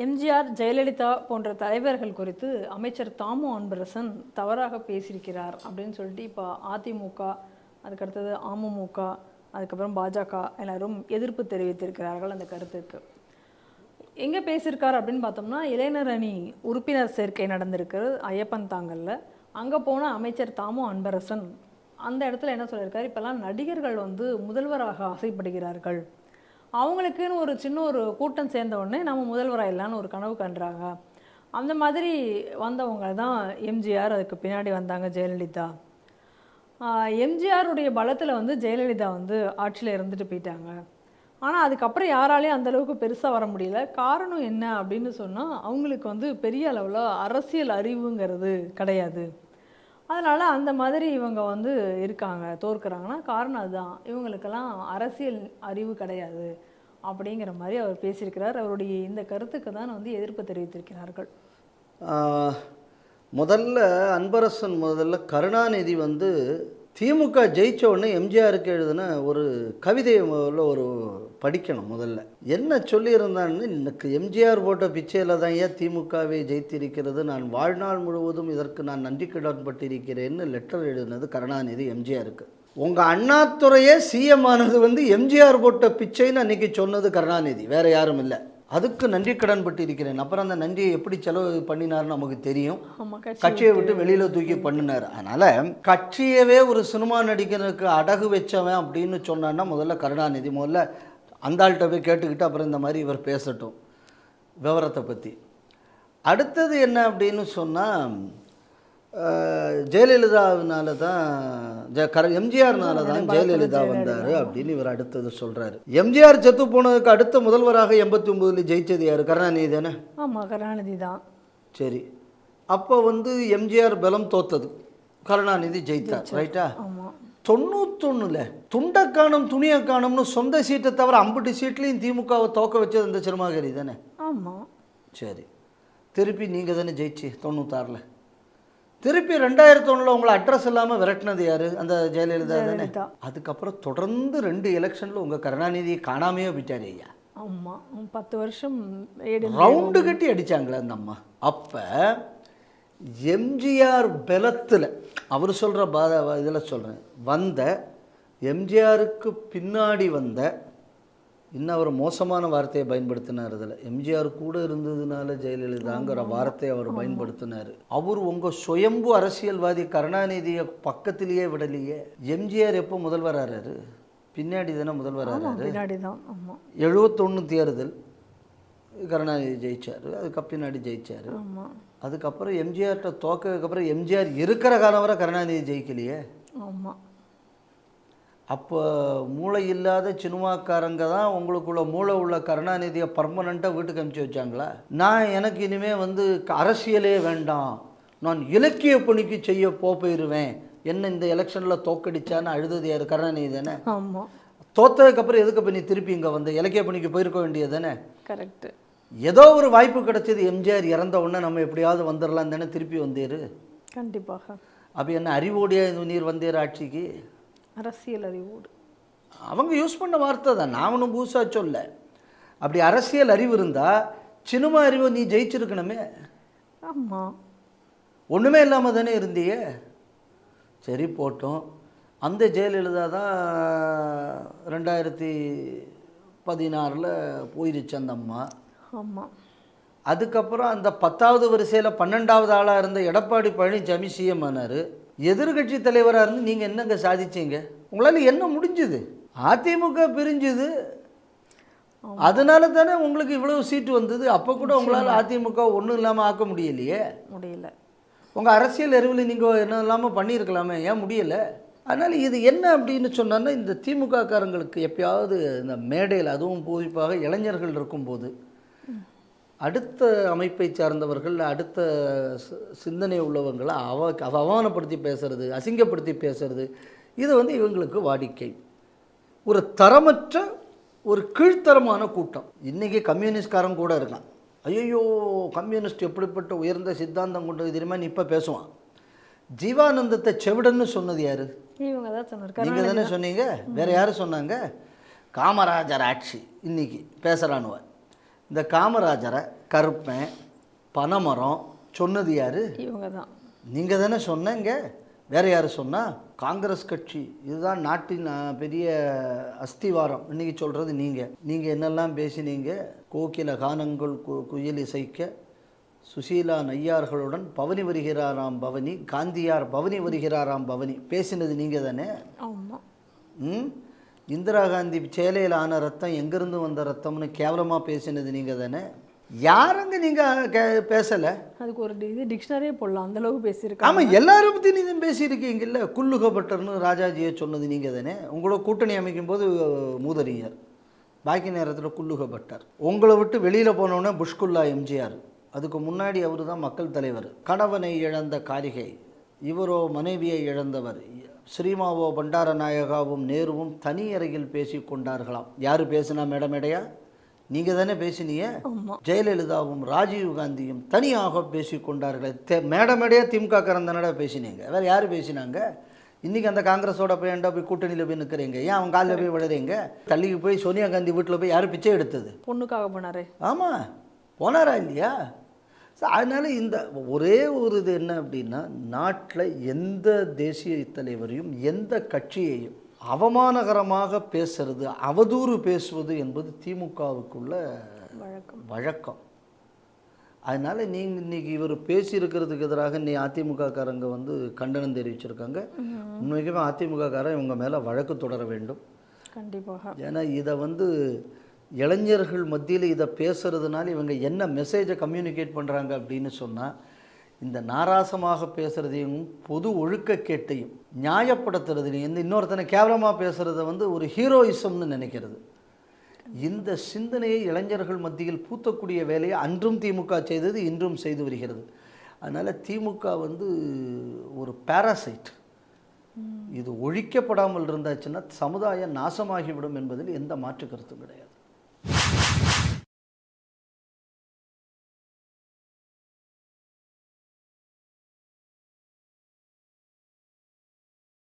எம்ஜிஆர் ஜெயலலிதா போன்ற தலைவர்கள் குறித்து அமைச்சர் தாமு அன்பரசன் தவறாக பேசியிருக்கிறார் அப்படின்னு சொல்லிட்டு இப்போ அதிமுக அதுக்கடுத்தது அமமுக அதுக்கப்புறம் பாஜக எல்லாரும் எதிர்ப்பு தெரிவித்திருக்கிறார்கள் அந்த கருத்துக்கு. எங்கே பேசியிருக்கார் அப்படின்னு பார்த்தோம்னா இளைஞர் அணி உறுப்பினர் சேர்க்கை நடந்திருக்கு ஐயப்பன் தாங்கல்ல. அங்கே போன அமைச்சர் தாமு அன்பரசன் அந்த இடத்துல என்ன சொல்லியிருக்காரு? இப்போல்லாம் நடிகர்கள் வந்து முதல்வராக ஆசைப்படுகிறார்கள். அவங்களுக்குன்னு ஒரு சின்ன ஒரு கூட்டம் சேர்ந்த உடனே நம்ம முதல்வராயிடலான்னு ஒரு கனவு கண்டுறாங்க அந்த மாதிரி வந்தவங்க தான் எம்ஜிஆர். அதுக்கு பின்னாடி வந்தாங்க ஜெயலலிதா. எம்ஜிஆருடைய பலத்தில் வந்து ஜெயலலிதா வந்து ஆட்சியில் இருந்துட்டு போயிட்டாங்க. ஆனால் அதுக்கப்புறம் யாராலையும் அந்தளவுக்கு பெருசாக வர முடியல. காரணம் என்ன அப்படின்னு சொன்னால் அவங்களுக்கு வந்து பெரிய அளவில் அரசியல் அறிவுங்கிறது கிடையாது. அதனால் அந்த மாதிரி இவங்க வந்து இருக்காங்க தோற்கிறாங்கன்னா காரணம் அதுதான். இவங்களுக்கெல்லாம் அரசியல் அறிவு கிடையாது அப்படிங்கிற மாதிரி அவர் பேசியிருக்கிறார். அவருடைய இந்த கருத்துக்கு தான் வந்து எதிர்ப்பு தெரிவித்திருக்கிறார்கள். முதல்ல அன்பரசன் முதல்ல கருணாநிதி வந்து திமுக ஜெயிச்ச உடனே எம்ஜிஆருக்கு எழுதின ஒரு கவிதையை முதல்ல ஒரு படிக்கணும் முதல்ல. என்ன சொல்லியிருந்தான்னு எனக்கு எம்ஜிஆர் போட்ட பிச்சையில் தான் ஏன் திமுகவை ஜெயித்திருக்கிறது? நான் வாழ்நாள் முழுவதும் இதற்கு நான் நன்றி கடன்பட்டிருக்கிறேன்னு லெட்டர் எழுதினது கருணாநிதி எம்ஜிஆருக்கு. உங்கள் அண்ணாத்துறையே சிஎம் ஆனது வந்து எம்ஜிஆர் போட்ட பிச்சைன்னு அன்றைக்கி சொன்னது கருணாநிதி வேறு யாரும் இல்லை. அதுக்கு நன்றி கடன் பட்டிருக்கிறேன். அப்புறம் அந்த நன்றியை எப்படி செலவு பண்ணினார்னு நமக்கு தெரியும். கட்சியை விட்டு வெளியில தூக்கி பண்ணினார். அதனால கட்சியவே ஒரு சினிமா நடிகனுக்கு அடகு வச்சவன் அப்படின்னு சொன்னான்னா முதல்ல கருணாநிதி முதல்ல அந்த ஆள்கிட்ட போய் கேட்டுக்கிட்டு அப்புறம் இந்த மாதிரி இவர் பேசட்டும் விவரத்தை பற்றி அடுத்தது என்ன அப்படின்னு சொன்னால் ஜெயலலிதாவினால தான் ஜ கர எம்ஜிஆர்னால தான் ஜெயலலிதா வந்தார் அப்படின்னு இவர் அடுத்தது சொல்கிறாரு எம்ஜிஆர் செத்து போனதுக்கு அடுத்த முதல்வராக எண்பத்தி ஒம்போதில் ஜெயிச்சது யார்? கருணாநிதி தானே? ஆமாம் கருணாநிதி தான். சரி. அப்போ வந்து எம்ஜிஆர் பலம் தோத்தது. கருணாநிதி ஜெயித்தார் ரைட்டா தொண்ணூத்தொன்னுல துண்டை காணும் துணியை காணும்னு சொந்த சீட்டை தவிர அம்புட்டு சீட்லேயும் திமுகவை தோக்க வச்சது இந்த சிறுமாகரி தானே? ஆமாம் சரி. திருப்பி நீங்கள் தானே ஜெயிச்சு தொண்ணூத்தாறில். திருப்பி ரெண்டாயிரத்தி ஒன்றில் உங்களை அட்ரஸ் இல்லாமல் விரட்டினது யாரு? அந்த ஜெயலலிதா தானே? அதுக்கப்புறம் தொடர்ந்து ரெண்டு எலெக்ஷனில் உங்கள் கருணாநிதியை காணாமையே போயிட்டாரு ஐயா. ஆமாம் பத்து வருஷம் ரவுண்டு கட்டி அடிச்சாங்களே அந்த அம்மா. அப்போ எம்ஜிஆர் பலத்தில் அவர் சொல்கிற பாத இதில் சொல்கிறேன் வந்த எம்ஜிஆருக்கு பின்னாடி வந்த இன்னும் அவர் மோசமான வார்த்தையை பயன்படுத்தினார் இதில். எம்ஜிஆர் கூட இருந்ததுனால ஜெயலலிதாங்கிற வார்த்தையை அவர் பயன்படுத்தினார். அவர் உங்கள் சுயம்பு அரசியல்வாதி கருணாநிதியை பக்கத்திலேயே விடலையே. எம்ஜிஆர் எப்போ முதல்வர் ஆறாரு? பின்னாடி தானே முதல்வர் பின்னாடி தான். ஆமாம் எழுபத்தொன்று தேர்தல் கருணாநிதி ஜெயிச்சார் அதுக்கு பின்னாடி ஜெயிச்சார். அதுக்கப்புறம் எம்ஜிஆர்கிட்ட தோக்கதுக்கப்புறம் எம்ஜிஆர் இருக்கிற காலம் வரை கருணாநிதி ஜெயிக்கலையே. ஆமாம் அப்போ மூளை இல்லாத சினிமாக்காரங்க தான் உங்களுக்குள்ள மூளை உள்ள கருணாநிதியை பர்மனண்ட்டாக வீட்டுக்கு அனுப்பிச்சி வச்சாங்களா? நான் எனக்கு இனிமேல் வந்து அரசியலே வேண்டாம். நான் இலக்கிய பணிக்கு செய்ய போ போயிடுவேன் என்ன இந்த எலெக்ஷனில் தோக்கடிச்சான்னு அழுதது யார்? கருணாநிதி தானே? ஆமாம் தோத்ததுக்கப்புறம் எதுக்கு இப்போ நீ திருப்பி இங்கே வந்து? இலக்கிய பணிக்கு போயிருக்க வேண்டியது தானே கரெக்டு ஏதோ ஒரு வாய்ப்பு கிடைச்சது எம்ஜிஆர் இறந்த உடனே நம்ம எப்படியாவது வந்துடலாம் தானே திருப்பி வந்தேரு? கண்டிப்பாக. அப்போ என்ன அறிவோடியா இது நீர் வந்தேர் ஆட்சிக்கு? அரசியல் அறிவோடு. அவங்க யூஸ் பண்ண வார்த்தை தான். நான் ஒன்றும் பூசா சொல்ல. அப்படி அரசியல் அறிவு இருந்தால் சினிமா அறிவு நீ ஜெயிச்சிருக்கணுமே. ஆமாம் ஒன்றுமே இல்லாமல் தானே இருந்தியே சரி போட்டோம். அந்த ஜெயலலிதா தான் ரெண்டாயிரத்தி பதினாறில் போயிருச்சு அந்த அம்மா. ஆமாம் அதுக்கப்புறம் அந்த பத்தாவது வரிசையில் பன்னெண்டாவது ஆளாக இருந்த எடப்பாடி பழனிசாமி சிஎம் ஆனார். எதிர்கட்சி தலைவராக இருந்து நீங்கள் என்னங்க சாதிச்சீங்க? உங்களால் என்ன முடிஞ்சுது? அதிமுக பிரிஞ்சுது. அதனால தானே உங்களுக்கு இவ்வளவு சீட்டு வந்தது. அப்போ கூட உங்களால் அதிமுக ஒன்றும் இல்லாமல் ஆக்க முடியலையே. முடியல. உங்கள் அரசியல் அறிவில் நீங்கள் என்ன இல்லாமல் பண்ணியிருக்கலாமே? ஏன் முடியலை? அதனால் இது என்ன அப்படின்னு சொன்னான்னா இந்த திமுக காரங்களுக்கு எப்பயாவது இந்த மேடையில் அதுவும் குறிப்பாக இளைஞர்கள் இருக்கும்போது அடுத்த அமைப்பை சார்ந்தவர்கள் அடுத்த சிந்தனை உள்ளவங்களை அவ அவ- அவமானப்படுத்தி பேசுறது அசிங்கப்படுத்தி பேசுறது இது வந்து இவங்களுக்கு வாடிக்கை. ஒரு தரமற்ற ஒரு கீழ்த்தரமான கூட்டம். இன்றைக்கி கம்யூனிஸ்ட்காரன் கூட இருக்கான். ஐயோ கம்யூனிஸ்ட் எப்படிப்பட்ட உயர்ந்த சித்தாந்தம் கொண்டது தெரியுமா? நீ இப்போ பேசுவான். ஜீவானந்தத்தை செவிடன்னு சொன்னது யாரு? நீங்கள் தானே. சொன்னீங்க? வேற யார் சொன்னாங்க? காமராஜர் ஆட்சி இன்னைக்கு பேசுகிறானுவ இந்த காமராஜரை கருப்பன் பனைமரம் சொன்னது யாரு? இவங்க தான் நீங்கள் தானே சொன்னீங்க. வேற யார் சொன்னா? காங்கிரஸ் கட்சி. இதுதான் நாட்டின் பெரிய அஸ்திவாரம். இன்னைக்கு சொல்கிறது நீங்கள் நீங்கள் என்னெல்லாம் பேசினீங்க? கோகில கானங்கள் கு- குயில் இசைக்க சுசீலா நையார்களுடன் பவனி வருகிறாராம் பவனி காந்தியார் பவனி வருகிறாராம் பவனி. பேசினது நீங்கள் தானே? ஆமாம் ம்? இந்திரா காந்தி சேலையில் ஆன ரத்தம் எங்கேருந்து வந்த ரத்தம்னு கேவலமாக பேசினது நீங்கள் தானே? யாருங்க நீங்கள் கே பேசலை? அதுக்கு ஒரு இது டிக்ஷனரியே போடலாம். அந்த அளவுக்கு பேசியிருக்காங்க. ஆமாம் எல்லாரும் பற்றி நீங்கள் பேசியிருக்கீங்கல்ல? குல்லுகப்பட்டர்னு ராஜாஜியை சொன்னது நீங்கள் தானே? உங்களோட கூட்டணி அமைக்கும் போது மூதறிஞர். பாக்கி நேரத்தில் குல்லுகப்பட்டர் உங்களை விட்டு வெளியில் போனோடனே புஷ்குல்லா எம்ஜிஆர். அதுக்கு முன்னாடி அவர் தான் மக்கள் தலைவர். கணவனை இழந்த காரிகை. இவரோ மனைவியை இழந்தவர். ஸ்ரீமாவோ பண்டாரநாயகாவும் நேருவும் தனி அறையில் பேசி கொண்டார்களாம். யார் பேசினா மேடமேடையா நீங்கள் தானே பேசினீங்க? ஆமாம் ஜெயலலிதாவும் ராஜீவ் காந்தியும் தனியாக பேசி கொண்டார்களே. தே மேடமேடையாக திமுக கறந்தனடா பேசினீங்க. வேறு யார் பேசினாங்க? இன்றைக்கி அந்த காங்கிரஸோட போய் ஏன்டா போய் கூட்டணியில் போய் நிற்கிறீங்க ஏன் அவன் காலில் போய் விழுறீங்க? தள்ளிக்கு போய் சோனியா காந்தி வீட்டில் போய் யார் பிச்சை எடுத்தது? பொண்ணுக்காக போனாரே. ஆமாம் போனாரா இல்லையா? So, அதனால இந்த ஒரே ஒரு இது என்ன அப்படின்னா நாட்டில் எந்த தேசிய தலைவரையும் எந்த கட்சியையும் அவமானகரமாக பேசுறது அவதூறு பேசுவது என்பது திமுகவுக்குள்ள வழக்கம். வழக்கம். அதனால் நீங்கள் இன்னைக்கு இவர் பேசியிருக்கிறதுக்கு எதிராக நீ அதிமுககாரங்க வந்து கண்டனம் தெரிவிச்சிருக்காங்க. உண்மைக்குமே அதிமுககாரன் இவங்க மேலே வழக்கு தொடர வேண்டும். கண்டிப்பாக. ஏன்னா இதை வந்து இளைஞர்கள் மத்தியில் இதை பேசுறதுனால இவங்க என்ன மெசேஜை கம்யூனிகேட் பண்ணுறாங்க அப்படின்னு சொன்னால் இந்த நாராசமாக பேசுகிறதையும் பொது ஒழுக்கக்கேட்டையும் நியாயப்படுத்துறதுலையும் இந்த இன்னொருத்தனை கேவலமாக பேசுகிறத வந்து ஒரு ஹீரோயிசம்னு நினைக்கிறது. இந்த சிந்தனையை இளைஞர்கள் மத்தியில் பூத்தக்கூடிய வேலையை அன்றும் திமுக செய்தது இன்றும் செய்து வருகிறது. அதனால் திமுக வந்து ஒரு பாராசைட் இது ஒழிக்கப்படாமல் இருந்தாச்சுன்னா சமுதாயம் நாசமாகிவிடும் என்பதில் எந்த மாற்று கருத்தும் கிடையாது.